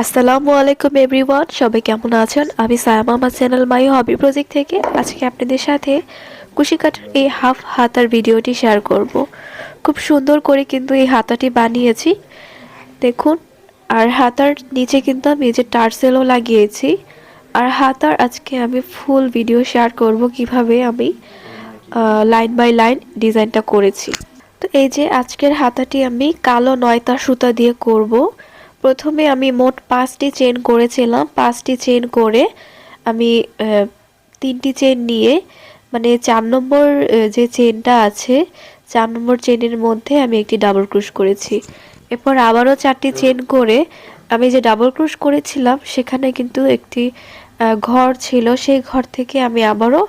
আসসালামু আলাইকুম এভরিওয়ান, সবাই কেমন আছেন? আমি সায়াম আমার চ্যানেল মাই হবি প্রজেক্ট থেকে। আজকে আপনাদের সাথে কুশি কুশিকাটার এই হাফ হাতার ভিডিওটি শেয়ার করব। খুব সুন্দর করে কিন্তু এই হাতাটি বানিয়েছি। দেখুন, আর হাতার নিচে কিন্তু আমি যে টার্সেলও লাগিয়েছি। আর হাতার আজকে আমি ফুল ভিডিও শেয়ার করব কীভাবে আমি লাইন বাই লাইন ডিজাইনটা করেছি। তো এই যে আজকের হাতাটি আমি কালো নয়তা সুতা দিয়ে করব। প্রথমে আমি মোট পাঁচটি চেন করেছিলাম। পাঁচটি চেন করে আমি তিনটি চেন নিয়ে মানে চার নম্বর যে চেনটা আছে, চার নম্বর চেনের মধ্যে আমি একটি ডাবল ক্রুশ করেছি। এরপর আবারও চারটি চেন করে আমি যে ডাবল ক্রুশ করেছিলাম, সেখানে কিন্তু একটি ঘর ছিল। সেই ঘর থেকে আমি আবারও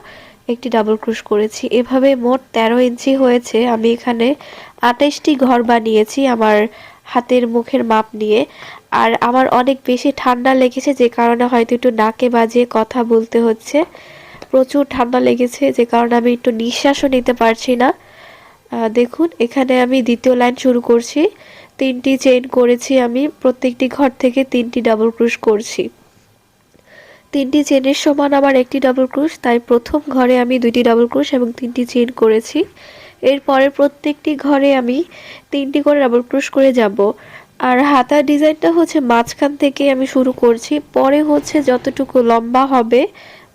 একটি ডাবল ক্রুশ করেছি। এভাবে মোট তেরো ইঞ্চি হয়েছে। আমি এখানে আঠাশটি ঘর বানিয়েছি। আমার হাতের মুখের মাপ নিয়ে। আর আমার অনেক বেশি ঠান্ডা লেগেছে যে কারণে হয়তো একটু নাকে বাজিয়ে কথা বলতে হচ্ছে। প্রচুর ঠান্ডা লেগেছে যে কারণে আমি একটু নিঃশ্বাসও নিতে পারছি না। দেখুন, এখানে আমি দ্বিতীয় লাইন শুরু করছি। তিনটি চেইন করেছি আমি, প্রত্যেকটি ঘর থেকে তিনটি ডাবল ক্রুশ করছি। তিনটি চেনের সমান আমার একটি ডাবল ক্রুশ, তাই প্রথম ঘরে আমি দুইটি ডাবল ক্রুশ এবং তিনটি চেন করেছি। এরপরে প্রত্যেকটি ঘরে আমি তিনটি করে ডাবল ক্রুশ করে যাব। আর হাতার ডিজাইনটা হচ্ছে মাঝখান থেকে আমি শুরু করছি। পরে হচ্ছে যতটুকু লম্বা হবে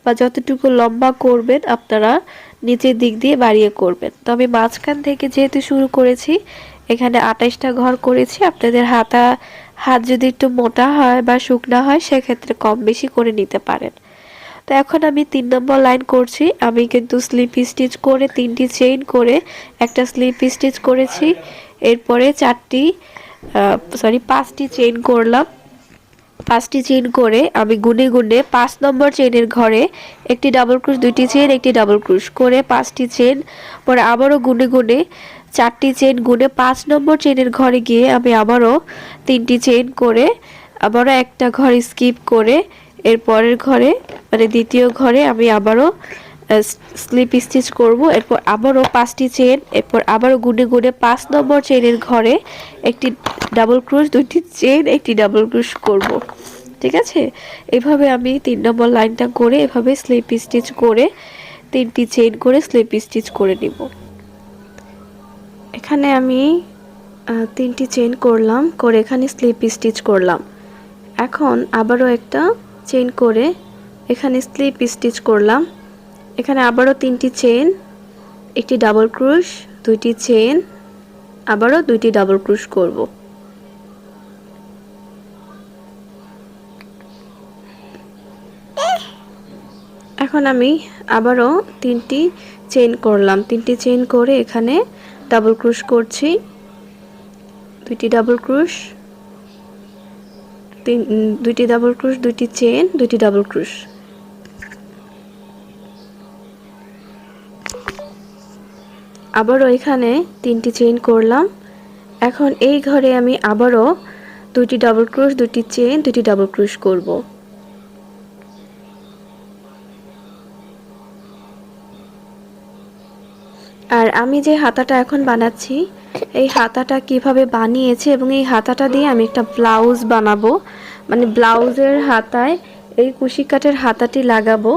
বা যতটুকু লম্বা করবেন আপনারা নিচের দিক দিয়ে বাড়িয়ে করবেন। তো আমি মাঝখান থেকে যেহেতু শুরু করেছি, এখানে আঠাশটা ঘর করেছি, আপনাদের হাতা, হাত যদি একটু মোটা হয় বা শুকনা হয়, সেক্ষেত্রে কম বেশি করে নিতে পারেন। তো এখন আমি তিন নম্বর লাইন করছি। আমি কিন্তু স্লিপ স্টিচ করে তিনটি চেইন করে একটা স্লিপ স্টিচ করেছি। এরপরে চারটি সরি পাঁচটি চেইন করলাম। পাঁচটি চেইন করে আমি গুনে গুনে পাঁচ নম্বর চেইনের ঘরে একটি ডাবল ক্রুশ দুইটি চেইন একটি ডাবল ক্রুশ করে পাঁচটি চেইন পরে আবারও গুনে গুনে চারটি চেইন গুনে পাঁচ নম্বর চেইনের ঘরে গিয়ে আমি আবারও তিনটি চেইন করে আবারও একটা ঘর স্কিপ করে এর পরের ঘরে মানে দ্বিতীয় ঘরে আমি আবারও স্লিপ স্টিচ করব। এরপর আবারও পাঁচটি চেন এরপর আবারও গুনে গুনে পাঁচ নম্বর চেনের ঘরে একটি ডাবল ক্রুশ দুইটি চেন একটি ডাবল ক্রুশ করব। ঠিক আছে? এভাবে আমি তিন নম্বর লাইনটা করে এভাবে স্লিপ স্টিচ করে, তিনটি চেন করে স্লিপ স্টিচ করে নিব। এখানে আমি তিনটি চেন করলাম, করে এখানে স্লিপ স্টিচ করলাম। এখন আবারও একটা চেন করে এখানে স্লিপ স্টিচ করলাম। এখানে আবারও তিনটি চেন একটি ডাবল ক্রুশ দুইটি চেন আবারও দুইটি ডাবল ক্রুশ করব। এখন আমি আবারও তিনটি চেন করলাম। তিনটি চেন করে এখানে ডাবল ক্রুশ করছি। দুইটি ডাবল ক্রুশ তিন দুইটি ডাবল ক্রুশ দুইটি চেন দুইটি ডাবল ক্রুশ আবারও এখানে তিনটি চেইন করলাম। এখন এই ঘরে আমি আবারও দুইটি ডাবল ক্রুশ দুটি চেইন দুটি ডাবল ক্রুশ করব। আর আমি যে হাতাটা এখন বানাচ্ছি, এই হাতাটা কীভাবে বানিয়েছে এবং এই হাতাটা দিয়ে আমি একটা ব্লাউজ বানাবো মানে ব্লাউজের হাতায় এই কুশি কাঠের হাতাটি লাগাবো,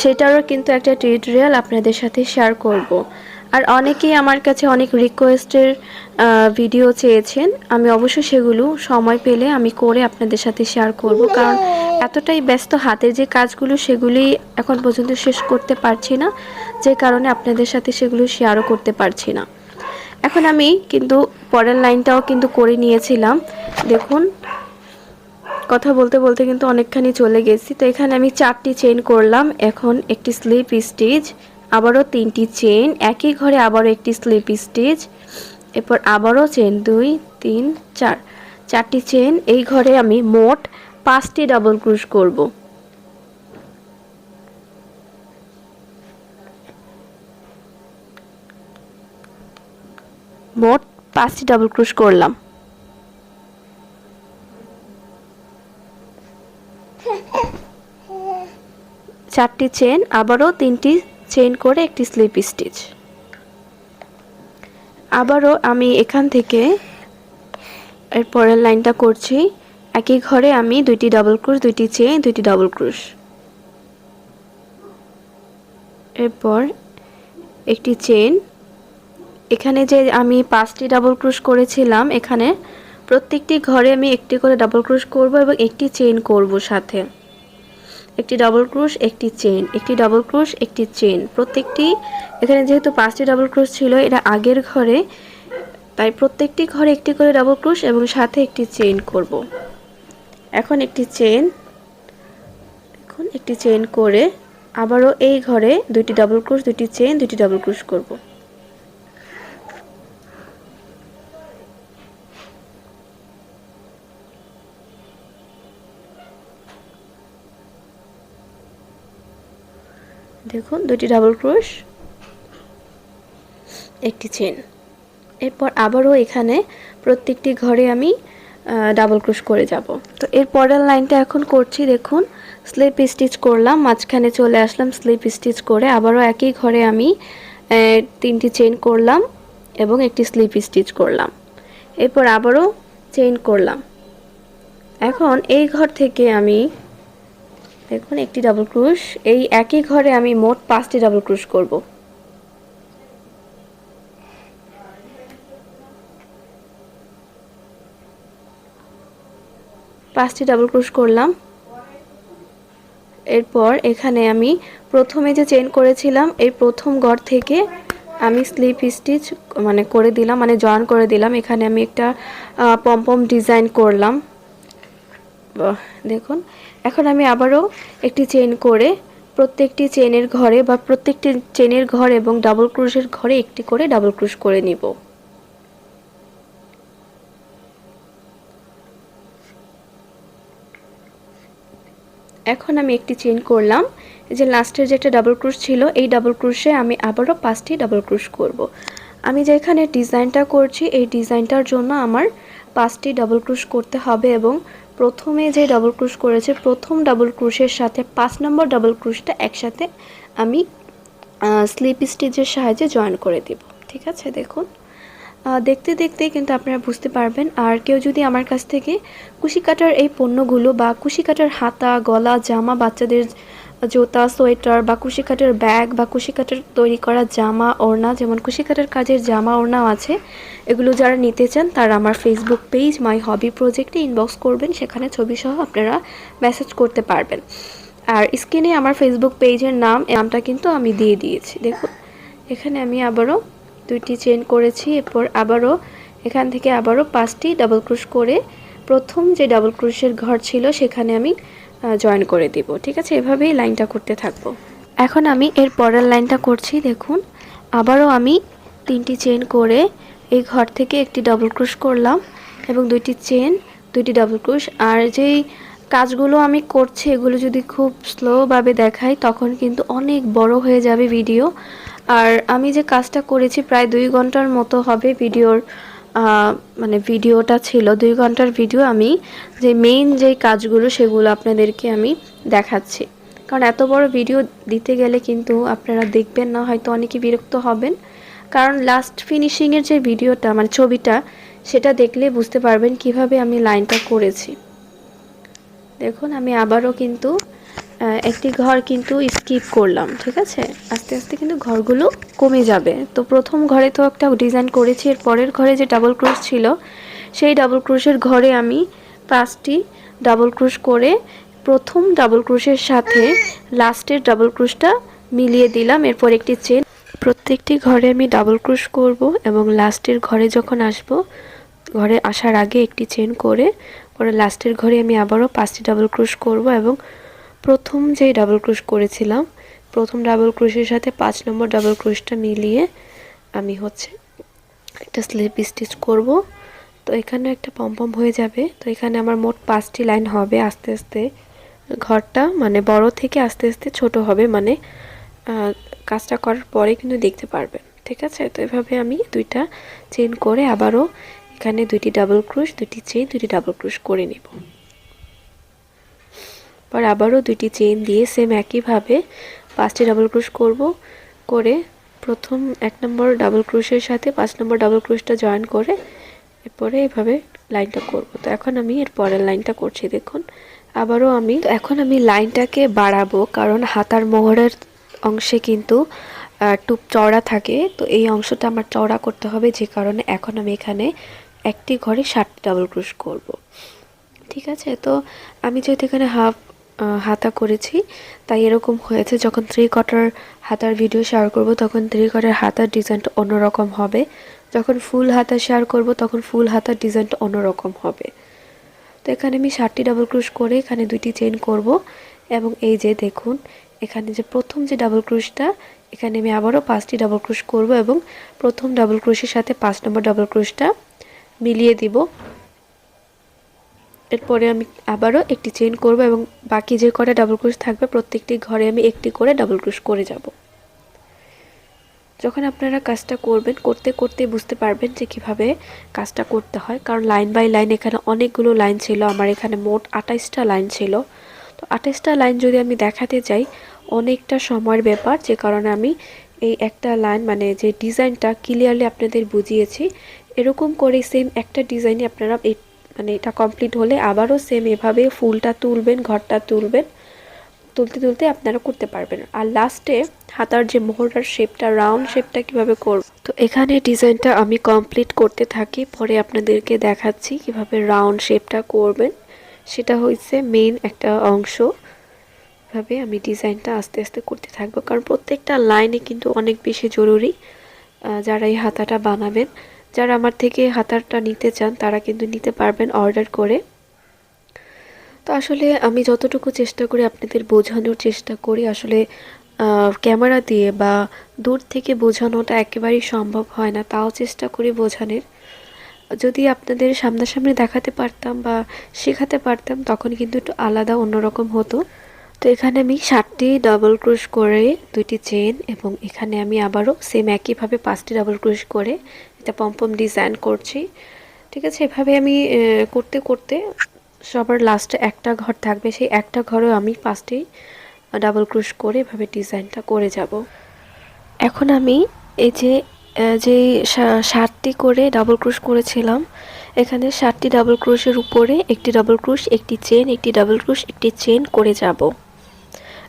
সেটারও কিন্তু একটা টিউটোরিয়াল আপনাদের সাথে শেয়ার করব। আর অনেকেই আমার কাছে অনেক রিকোয়েস্টের ভিডিও চেয়েছেন, আমি অবশ্যই সেগুলো সময় পেলে আমি করে আপনাদের সাথে শেয়ার করব, কারণ এতটাই ব্যস্ত হাতের যে কাজগুলো, সেগুলি এখন পর্যন্ত শেষ করতে পারছি না যে কারণে আপনাদের সাথে সেগুলো শেয়ারও করতে পারছি না। এখন আমি কিন্তু পরের লাইনটাও কিন্তু করে নিয়েছিলাম। দেখুন, কথা বলতে বলতে কিন্তু অনেকখানি চলে গেছি। তো এখানে আমি চারটি চেন করলাম। এখন একটি স্লিপ স্টিচ আবারও তিনটি চেন একই ঘরে আবারও একটি স্লিপ স্টিচ এরপর আবারও চেন দুই, তিন, চার। চারটি চেন এই ঘরে আমি মোট পাঁচটি ডাবল ক্রুশ করব। মোট পাঁচটি ডাবল ক্রুশ করলাম। চারটি চেন আবারও তিনটি চেন করে একটি স্লিপ স্টিচ আবারও আমি এখান থেকে এর পরের লাইনটা করছি। একই ঘরে আমি দুইটি ডাবল ক্রুশ দুইটি চেইন দুইটি ডাবল ক্রুশ এরপর একটি চেইন এখানে যে আমি পাঁচটি ডাবল ক্রুশ করেছিলাম, এখানে প্রত্যেকটি ঘরে আমি একটি করে ডাবল ক্রুশ করব এবং একটি চেইন করব সাথে। একটি ডাবল ক্রুশ একটি চেইন একটি ডাবল ক্রুশ একটি চেইন প্রত্যেকটি, এখানে যেহেতু পাঁচটি ডাবল ক্রুশ ছিল, এটা আগের ঘরে, তাই প্রত্যেকটি ঘরে একটি করে ডাবল ক্রুশ এবং সাথে একটি চেইন করব। এখন একটি চেইন এখন একটি চেইন করে আবারও এই ঘরে দুইটি ডাবল ক্রুশ দুটি চেইন দুটি ডাবল ক্রুশ করব। দেখুন, দুটি ডাবল ক্রোশ একটি চেন এরপর আবারও এখানে প্রত্যেকটি ঘরে আমি ডাবল ক্রোশ করে যাব। তো এর পরের লাইনটা এখন করছি, দেখুন স্লিপ স্টিচ করলাম, মাঝখানে চলে আসলাম স্লিপ স্টিচ করে আবারও একই ঘরে আমি তিনটি চেন করলাম এবং একটি স্লিপ স্টিচ করলাম। এরপর আবারও চেইন করলাম। এখন এই ঘর থেকে আমি দেখুন, একটি ডাবল ক্রুশ। এই একই ঘরে আমি মোট পাঁচটি ডাবল ক্রুশ করব। পাঁচটি ডাবল ক্রুশ করলাম। এরপর এখানে আমি প্রথমে যে চেন করেছিলাম, এই প্রথম ঘর থেকে আমি স্লিপ স্টিচ মানে করে দিলাম মানে জয়েন করে দিলাম। এখানে আমি একটা পম্পম ডিজাইন করলাম। দেখুন এখন আমি আবারও একটি চেন করে প্রত্যেকটি চেনের ঘরে বা প্রত্যেকটি চেনের ঘর এবং ডাবল ক্রুশের ঘরে একটি করে ডাবল ক্রুশ করে নিব এখন আমি একটি চেন করলাম যে লাস্টের যে একটা ডাবল ক্রুশ ছিল, এই ডাবল ক্রুশে আমি আবারও পাঁচটি ডাবল ক্রুশ করব। আমি যেখানে ডিজাইনটা করছি, এই ডিজাইনটার জন্য আমার পাঁচটি ডাবল ক্রুশ করতে হবে এবং প্রথমে যে ডাবল ক্রুশ করেছে, প্রথম ডাবল ক্রুশের সাথে পাঁচ নম্বর ডাবল ক্রুশটা একসাথে আমি স্লিপ স্টিচের সাহায্যে জয়েন করে দেব। ঠিক আছে? দেখুন। দেখতে দেখতে কিন্তু আপনারা বুঝতে পারবেন, আর কেউ যদি আমার কাছ থেকে কুশি কাটার এই পণ্যগুলো বা কুশি কাটার হাতা, গলা, জামা বাচ্চাদের জুতা, সোয়েটার বা কুশি কাটার ব্যাগ বা কুশি কাটার তৈরি করা জামা, ওড়না, যেমন কুশি কাটার কাজের জামা, ওড়নাও আছে। এগুলো যারা নিতে চান, তারা আমার ফেসবুক পেজ মাই হবি প্রজেক্টে ইনবক্স করবেন। সেখানে ছবি সহ আপনারা মেসেজ করতে পারবেন। আর স্ক্রিনে আমার ফেসবুক পেজের নাম নামটা কিন্তু আমি দিয়ে দিয়েছি। দেখুন, এখানে আমি আবারও দুইটি চেন করেছি। এরপর আবারও এখান থেকে আবারও পাঁচটি ডাবল ক্রুশ করে প্রথম যে ডাবল ক্রুশের ঘর ছিল, সেখানে আমি জয়েন করে দিব। ঠিক আছে? এভাবেই লাইনটা করতে থাকব। এখন আমি এর পরের লাইনটা করছি, দেখুন। আবারও আমি তিনটি চেন করে এই ঘর থেকে একটি ডবল ক্রুশ করলাম এবং দুইটি চেন দুইটি ডবল ক্রুশ আর যেই কাজগুলো আমি করছি, এগুলো যদি খুব স্লোভাবে দেখাই, তখন কিন্তু অনেক বড় হয়ে যাবে ভিডিও আর আমি যে কাজটা করেছি, প্রায় দুই ঘণ্টার মতো হবে ভিডিওর মানে ভিডিওটা ছিল, দুই ঘণ্টার ভিডিও আমি যে মেইন যে কাজগুলো সেগুলো আপনাদেরকে আমি দেখাচ্ছি। কারণ এত বড় ভিডিও দিতে গেলে কিন্তু আপনারা দেখবেন না, হয়তো অনেকে বিরক্ত হবেন। কারণ লাস্ট ফিনিশিংয়ের যে ভিডিওটা মানে ছবিটা, সেটা দেখলে বুঝতে পারবেন কীভাবে আমি লাইনটা করেছি। দেখুন, আমি আবারও কিন্তু একটি ঘর কিন্তু স্কিপ করলাম, ঠিক আছে? আস্তে আস্তে কিন্তু ঘরগুলো কমে যাবে। তো প্রথম ঘরে তো একটা ডিজাইন করেছি, এর পরের ঘরে যে ডাবল ক্রোশ ছিল, সেই ডাবল ক্রোশের ঘরে আমি পাঁচটি ডাবল ক্রোশ করে প্রথম ডাবল ক্রোশের সাথে লাস্টের ডাবল ক্রোশটা মিলিয়ে দিলাম। এরপর একটি চেন প্রত্যেকটি ঘরে আমি ডাবল ক্রোশ করব এবং লাস্টের ঘরে যখন আসব, ঘরে আসার আগে একটি চেন করে, পরে লাস্টের ঘরে আমি আবারও পাঁচটি ডাবল ক্রোশ করব এবং প্রথম যে ডাবল ক্রোশ করেছিলাম প্রথম ডাবল ক্রোশের সাথে পাঁচ নম্বর ডাবল ক্রোশটা মিলিয়ে আমি হচ্ছে একটা স্লিপ স্টিচ করব। তো এখানে একটা পম্পম হয়ে যাবে। তো এখানে আমার মোট পাঁচটি লাইন হবে আস্তে আস্তে। ঘরটা মানে বড় থেকে আস্তে আস্তে ছোট হবে মানে কাজটা করার পরে কিন্তু দেখতে পারবেন, ঠিক আছে? তো এভাবে আমি দুইটা চেন করে আবারও এখানে দুইটি ডাবল ক্রুশ দুইটি চেন দুটি ডাবল ক্রুশ করে নেব। পর আবারও দুইটি চেন দিয়ে সেম একইভাবে পাঁচটি ডাবল ক্রুশ করব, করে প্রথম এক নম্বর ডাবল ক্রুশের সাথে পাঁচ নম্বর ডাবল ক্রুশটা জয়েন করে এরপরে এভাবে লাইনটা করব। তো এখন আমি এর পরের লাইনটা করছি, দেখুন। আবারও আমি এখন আমি লাইনটাকে বাড়াবো, কারণ হাতার মোহরের অংশে কিন্তু একটু চওড়া থাকে। তো এই অংশটা আমার চওড়া করতে হবে, যে কারণে এখন আমি এখানে একটি ঘরে ষাটটি ডাবল ক্রুশ করব। ঠিক আছে? তো আমি যেহেতু এখানে হাফ হাতা করেছি। তাই এরকম হয়েছে, যখন থ্রি কটার হাতার ভিডিও শেয়ার করব, তখন থ্রি কটার হাতার ডিজাইনটা অন্যরকম হবে। যখন ফুল হাতা শেয়ার করব, তখন ফুল হাতার ডিজাইনটা অন্যরকম হবে। তো এখানে আমি ষাটটি ডাবল ক্রুশ করে এখানে দুইটি চেন করব। এবং এই যে দেখুন, এখানে যে প্রথম যে ডাবল ক্রুশটা এখানে আমি আবারও পাঁচটি ডাবল ক্রুশ করব এবং প্রথম ডাবল ক্রুশের সাথে পাঁচ নম্বর ডাবল ক্রুশটা মিলিয়ে দিব। এরপরে আমি আবারও একটি চেন করব এবং বাকি যে কটা ডাবল ক্রুশ থাকবে প্রত্যেকটি ঘরে আমি একটি করে ডাবল ক্রুশ করে যাব। যখন আপনারা কাজটা করবেন, করতে করতে বুঝতে পারবেন যে কীভাবে কাজটা করতে হয়। কারণ লাইন বাই লাইন এখানে অনেকগুলো লাইন ছিল, আমার এখানে মোট আঠাইশটা লাইন ছিল। তো আঠাইশটা লাইন যদি আমি দেখাতে যাই, অনেকটা সময়ের ব্যাপার, যে কারণে আমি এই একটা লাইন মানে যে ডিজাইনটা ক্লিয়ারলি আপনাদের বুঝিয়েছি। এরকম করে সেম একটা ডিজাইনে আপনারা এই মানে এটা কমপ্লিট হলে আবারও সেম এভাবে ফুলটা তুলবেন, ঘরটা তুলবেন, তুলতে তুলতে আপনারা করতে পারবেন। আর লাস্টে হাতার যে মোহরার শেপটা রাউন্ড শেপটা কীভাবে করব? তো এখানে ডিজাইনটা আমি কমপ্লিট করতে থাকি, পরে আপনাদেরকে দেখাচ্ছি কীভাবে রাউন্ড শেপটা করবেন। সেটা হচ্ছে মেইন একটা অংশ। ভাবে আমি ডিজাইনটা আস্তে আস্তে করতে থাকব, কারণ প্রত্যেকটা লাইনে কিন্তু অনেক বেশি জরুরি যারা এই হাতাটা বানাবেন। যারা আমার থেকে হাতারটা নিতে চান, তারা কিন্তু নিতে পারবেন অর্ডার করে। তো আসলে আমি যতটুকু চেষ্টা করি আপনাদের বোঝানোর চেষ্টা করি, আসলে ক্যামেরা দিয়ে বা দূর থেকে বোঝানোটা একেবারেই সম্ভব হয় না, তাও চেষ্টা করি বোঝানোর। যদি আপনাদের সামনাসামনি দেখাতে পারতাম বা শেখাতে পারতাম, তখন কিন্তু একটু আলাদা, অন্যরকম হতো। তো এখানে আমি ষাটটি ডাবল ক্রুশ করে দুইটি চেন এবং এখানে আমি আবারও সেম একইভাবে পাঁচটি ডাবল ক্রুশ করে এটা পম্পম ডিজাইন করছি। ঠিক আছে, এভাবে আমি করতে করতে সবার লাস্টে একটা ঘর থাকবে। সেই একটা ঘরেও আমি পাঁচটি ডাবল ক্রুশ করে এভাবে ডিজাইনটা করে যাব। এখন আমি এই যে যে সা- ষাটটি করে ডাবল ক্রুশ করেছিলাম, এখানে সাতটি ডাবল ক্রুশের উপরে একটি ডাবল ক্রুশ একটি চেন একটি ডাবল ক্রুশ একটি চেন করে যাব।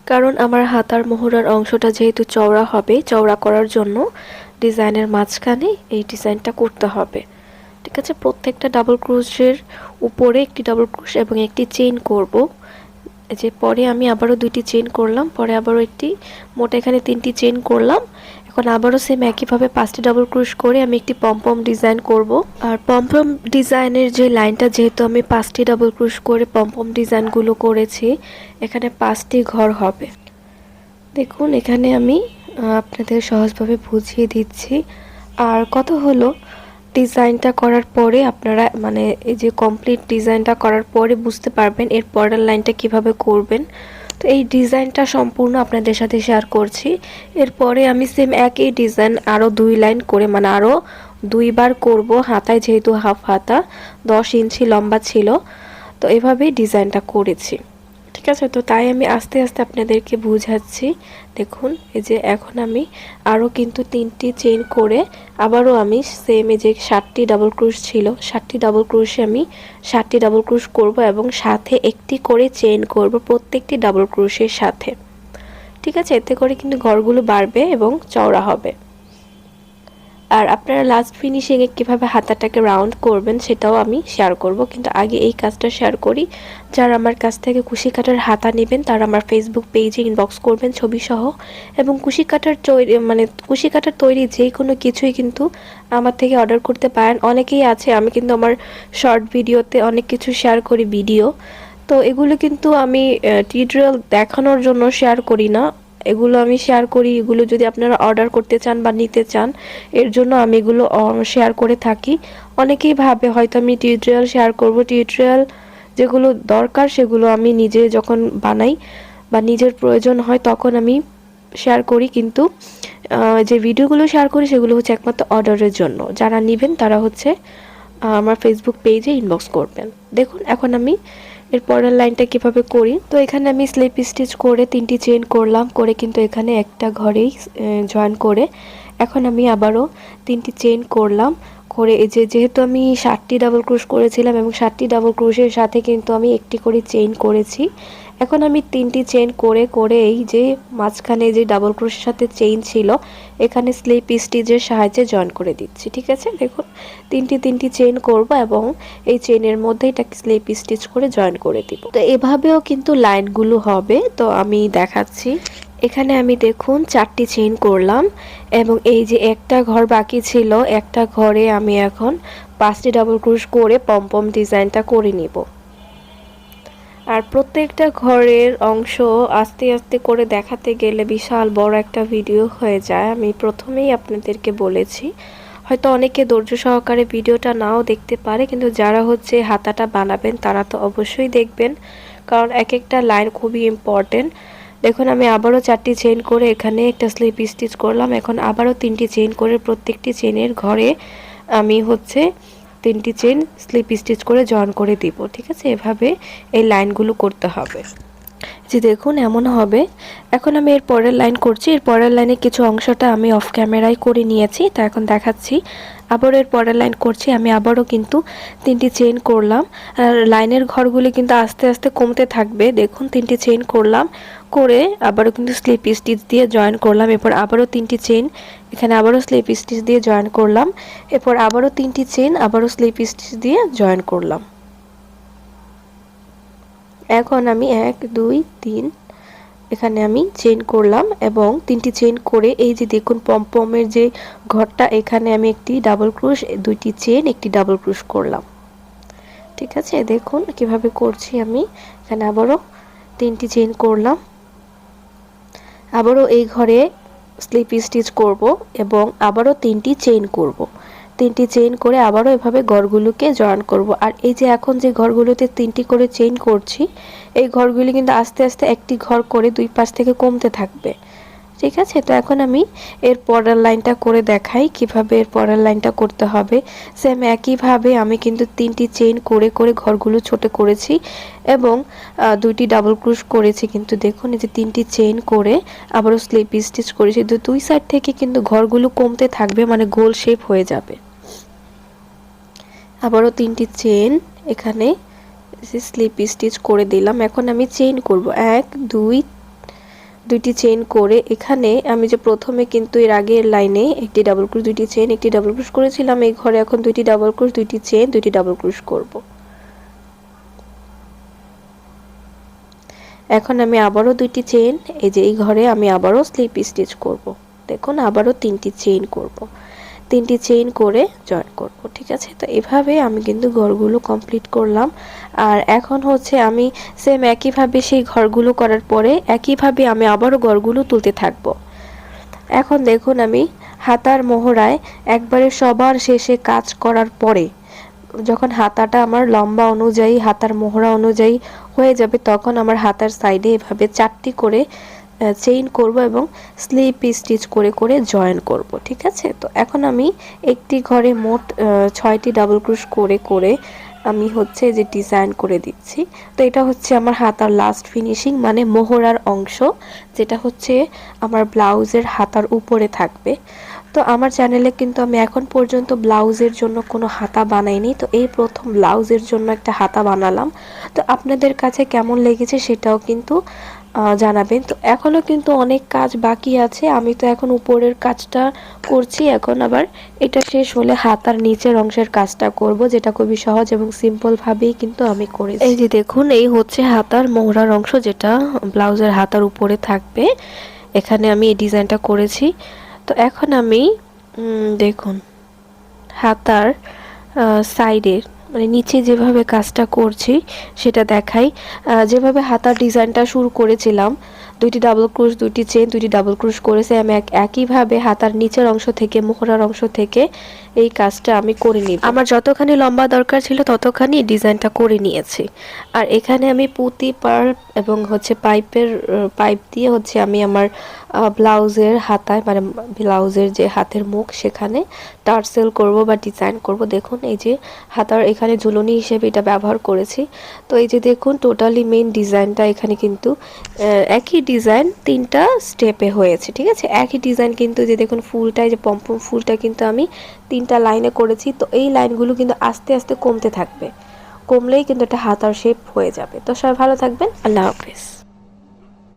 কারণ আমার হাতার মোহরার অংশটা যেহেতু চওড়া হবে, চওড়া করার জন্য ডিজাইনের মাঝখানে এই ডিজাইনটা করতে হবে। ঠিক আছে, প্রত্যেকটা ডাবল ক্রুশের উপরে একটি ডাবল ক্রুশ এবং একটি চেইন করব। যে পরে আমি আবারও দুইটি চেইন করলাম, পরে আবারও একটি, মোট এখানে তিনটি চেইন করলাম। এখন আবারও সেম একইভাবে পাঁচটি ডাবল ক্রুশ করে আমি একটি পম্পম ডিজাইন করব। আর পম্পম ডিজাইনের যে লাইনটা যেহেতু আমি পাঁচটি ডাবল ক্রুশ করে পম্পম ডিজাইনগুলো করেছি, এখানে পাঁচটি ঘর হবে। দেখুন, এখানে আমি আপনাদের সহজভাবে বুঝিয়ে দিচ্ছি। আর কত হলো? ডিজাইনটা করার পরে আপনারা মানে এই যে কমপ্লিট ডিজাইনটা করার পরে বুঝতে পারবেন এর পরের লাইনটা কীভাবে করবেন। তো এই ডিজাইনটা সম্পূর্ণ আপনাদের সাথে শেয়ার করছি। এরপরে আমি সেম একই ডিজাইন আরও দুই লাইন করে মানে আরও দুইবার করব। হাতায় যেহেতু হাফ হাতা, দশ ইঞ্চি লম্বা ছিল, তো এভাবেই ডিজাইনটা করেছি। আছে, তো তাই আমি আস্তে আস্তে আপনাদেরকে বুঝাচ্ছি। দেখুন, এই যে এখন আমি আরও কিন্তু তিনটি চেইন করে আবারও আমি সেম এই যে ষাটটি ডাবল ক্রুশ ছিল, ষাটটি ডাবল ক্রুশে আমি ষাটটি ডাবল ক্রুশ করব এবং সাথে একটি করে চেইন করব প্রত্যেকটি ডাবল ক্রুশের সাথে। ঠিক আছে? এতে করে কিন্তু ঘরগুলো বাড়বে এবং চওড়া হবে। আর আপনারা লাস্ট ফিনিশিংয়ে কীভাবে হাতাটাকে রাউন্ড করবেন সেটাও আমি শেয়ার করব। কিন্তু আগে এই কাজটা শেয়ার করি। যারা আমার কাছ থেকে কুশি কাটার হাতা নেবেন, তারা আমার ফেসবুক পেজে ইনবক্স করবেন ছবি সহ। এবং কুশি কাটার তৈরি মানে কুশি কাটার তৈরি যে কোনো কিছুই কিন্তু আমার থেকে অর্ডার করতে পারেন। অনেকেই আছে, আমি কিন্তু আমার শর্ট ভিডিওতে অনেক কিছু শেয়ার করি ভিডিও তো এগুলো কিন্তু আমি টিউটোরিয়াল দেখানোর জন্য শেয়ার করি না। এগুলো আমি শেয়ার করি, এগুলো যদি আপনারা অর্ডার করতে চান বা নিতে চান, এর জন্য আমি এগুলো শেয়ার করে থাকি। অনেকেই ভাবে হয়তো আমি টিউটোরিয়াল শেয়ার করব টিউটোরিয়াল যেগুলো দরকার সেগুলো আমি নিজে যখন বানাই বা নিজের প্রয়োজন হয় তখন আমি শেয়ার করি, কিন্তু যে ভিডিওগুলো শেয়ার করি সেগুলো হচ্ছে একমাত্র অর্ডারের জন্য। যারা নেবেন তারা হচ্ছে আমার ফেসবুক পেজে ইনবক্স করবেন। দেখুন, এখন আমি এর পরের লাইনটা কীভাবে করি? তো এখানে আমি স্লিপ স্টিচ করে তিনটি চেন করলাম, করে কিন্তু এখানে একটা ঘরেই জয়েন করে এখন আমি আবারও তিনটি চেন করলাম, করে এই যে যেহেতু আমি ষাটটি ডাবল ক্রুশ করেছিলাম এবং ষাটটি ডাবল ক্রুশের সাথে কিন্তু আমি একটি করে চেইন করেছি এখন আমি তিনটি চেইন করে করে এই যে মাঝখানে যে ডাবল ক্রোশের সাথে চেইন ছিল, এখানে স্লিপ স্টিচের সাহায্যে জয়েন করে দিচ্ছি, ঠিক আছে? দেখুন, তিনটি তিনটি চেইন করব এবং এই চেইনের মধ্যে এটাকে স্লিপ স্টিচ করে জয়েন করে দিব। তো এভাবেও কিন্তু লাইনগুলো হবে, তো আমি দেখাচ্ছি। এখানে আমি দেখুন, চারটি চেইন করলাম এবং এই যে একটা ঘর বাকি ছিল, একটা ঘরে আমি এখন পাঁচটি ডাবল ক্রুশ করে পম্পম ডিজাইনটা করে নিব। আর প্রত্যেকটা ঘরের অংশ আস্তে আস্তে করে দেখাতে গেলে বিশাল বড় একটা ভিডিও হয়ে যায়। আমি প্রথমেই আপনাদেরকে বলেছি, হয়তো অনেকে ধৈর্য সহকারে ভিডিওটা নাও দেখতে পারে, কিন্তু যারা হচ্ছে হাতাটা বানাবেন, তারা তো অবশ্যই দেখবেন, কারণ এক একটা লাইন খুবই ইম্পর্টেন্ট দেখুন, আমি আবারও চারটি চেইন করে এখানে একটা স্লিপ স্টিচ করলাম। এখন আবারও তিনটি চেইন করে প্রত্যেকটি চেইনের ঘরে আমি হচ্ছে তিনটি চেন স্লিপ স্টিচ করে জয়েন করে দিব, ঠিক আছে? এভাবে এই লাইনগুলো করতে হবে। যে দেখুন, এমন হবে। এখন আমি এর পরের লাইন করছি। এর পরের লাইনে কিছু অংশটা আমি অফ ক্যামেরায় করে নিয়েছি। তা এখন দেখাচ্ছি। আবার এর পরের লাইন করছি। আমি আবারও কিন্তু তিনটি চেইন করলাম। আর লাইনের ঘরগুলি কিন্তু আস্তে আস্তে কমতে থাকবে। দেখুন, তিনটি চেইন করলাম। করে আবারও কিন্তু স্লিপ স্টিচ দিয়ে জয়েন করলাম। এরপর আবারও তিনটি চেইন এখানে আবারও স্লিপ স্টিচ দিয়ে জয়েন করলাম। এরপর আবারও তিনটি চেইন আবারও স্লিপ স্টিচ দিয়ে জয়েন করলাম। এখন আমি এক, দুই, তিন, এখানে আমি চেইন করলাম এবং তিনটি চেইন করে এই যে দেখুন পমপমের যে ঘরটা, এখানে আমি একটি ডাবল ক্রুশ দুইটি চেইন একটি ডাবল ক্রুশ করলাম। ঠিক আছে? দেখুন কীভাবে করছি আমি। এখানে আবারও তিনটি চেইন করলাম। আবারও এই ঘরে স্লিপ স্টিচ করব এবং আবারও তিনটি চেইন করব। তিনটি চেইন করে আবারও এভাবে ঘরগুলোকে জয়েন করব। আর এই যে এখন যে ঘরগুলোতে তিনটি করে চেইন করছি, এই ঘরগুলি কিন্তু আস্তে আস্তে একটি ঘর করে দুই পাশ থেকে কমতে থাকবে। ঠিক আছে? তো এখন আমি এর পরের লাইনটা করে দেখাই কীভাবে এর পরের লাইনটা করতে হবে। সেম একইভাবে আমি কিন্তু তিনটি চেইন করে করে ঘরগুলো ছোট করেছি এবং দুইটি ডাবল ক্রুশ করেছি কিন্তু দেখুন এই যে তিনটি চেইন করে আবারও স্লিপ স্টিচ করেছি। তো দুই সাইড থেকে কিন্তু ঘরগুলো কমতে থাকবে মানে গোল শেপ হয়ে যাবে। আবারও তিনটি চেন এখানে স্লিপ স্টিচ করে দিলাম। এখন আমি চেইন করব। এক, দুই দুইটি চেইন করে এখানে আমি যে প্রথমে কিন্তু এর আগের লাইনে একটি ডাবল ক্রুশ দুইটি চেইন একটি ডাবল ক্রুশ করেছিলাম। এই ঘরে এখন দুইটি ডাবল ক্রুশ দুইটি চেইন দুইটি ডাবল ক্রুশ করব। এখন আমি আবারও দুইটি চেইন এই যে এই ঘরে আমি আবারও স্লিপ স্টিচ করব। দেখুন, আবারও তিনটি চেইন করব। তিনটি চেইন করে জয়েন করব, ঠিক আছে? তো এভাবে আমি কিন্তু ঘরগুলো কমপ্লিট করলাম। আর এখন হচ্ছে আমি সেম একইভাবে সেই ঘরগুলো করার পরে একইভাবে আমি আবারও ঘরগুলো তুলতে থাকব। এখন দেখুন আমি হাতার মোহরায় একবারে সবার শেষে কাজ করার পরে যখন হাতাটা আমার লম্বা অনুযায়ী, হাতার মোহরা অনুযায়ী হয়ে যাবে, তখন আমার হাতার সাইডে এভাবে চারটি করে চেইন করব এবং স্লিপ স্টিচ করে করে জয়েন করব, ঠিক আছে? তো এখন আমি একটি ঘরে মোট ছয়টি ডাবল ক্রুশ করে করে আমি হচ্ছে যে ডিজাইন করে দিচ্ছি। তো এটা হচ্ছে আমার হাতার লাস্ট ফিনিশিং মানে মোহরার অংশ, যেটা হচ্ছে আমার ব্লাউজের হাতার উপরে থাকবে। তো আমার চ্যানেলে কিন্তু আমি এখন পর্যন্ত ব্লাউজের জন্য কোনো হাতা বানাইনি। তো এই প্রথম ব্লাউজের জন্য একটা হাতা বানালাম। তো আপনাদের কাছে কেমন লেগেছে সেটাও কিন্তু জানাবেন। তো এখনও কিন্তু অনেক কাজ বাকি আছে। আমি তো এখন উপরের কাজটা করছি। এখন আবার এটা শেষ হলে হাতার নিচের অংশের কাজটা করব, যেটা খুবই সহজ এবং সিম্পলভাবেই কিন্তু আমি করি এই যে দেখুন, এই হচ্ছে হাতার মোহরার অংশ, যেটা ব্লাউজের হাতার উপরে থাকবে। এখানে আমি এই ডিজাইনটা করেছি। তো এখন আমি দেখুন হাতার সাইডের মানে নিচে যেভাবে কাজটা করছি, সেটা দেখাই। যেভাবে হাতার ডিজাইনটা শুরু করেছিলাম, দুইটি ডাবল ক্রুশ দুইটি চেন দুইটি ডাবল ক্রুশ করেছে, আমি এক, একইভাবে হাতার নিচের অংশ থেকে, মোহরার অংশ থেকে এই কাজটা আমি করে নিই আমার যতখানি লম্বা দরকার ছিল, ততখানি ডিজাইনটা করে নিয়েছি। আর এখানে আমি পুঁতি, পার্ল এবং হচ্ছে পাইপের, পাইপ দিয়ে হচ্ছে আমি আমার ব্লাউজের হাতায় মানে ব্লাউজের যে হাতের মুখ, সেখানে টার্সেল করব বা ডিজাইন করব। দেখুন, এই যে হাতার এখানে ঝুলনি হিসেবে এটা ব্যবহার করেছি। তো এই যে দেখুন টোটালি মেন ডিজাইনটা এখানে কিন্তু একই ডিজাইন তিনটা স্টেপে হয়েছে, ঠিক আছে? একই ডিজাইন কিন্তু যে দেখুন ফুলটাই যে পম্পম ফুলটা কিন্তু আমি তিনটা লাইনে করেছি। তো এই লাইনগুলো কিন্তু আস্তে আস্তে কমতে থাকবে। কমলেই কিন্তু একটা হাতার শেপ হয়ে যাবে। তো সবাই ভালো থাকবেন। আল্লাহ হাফেজ।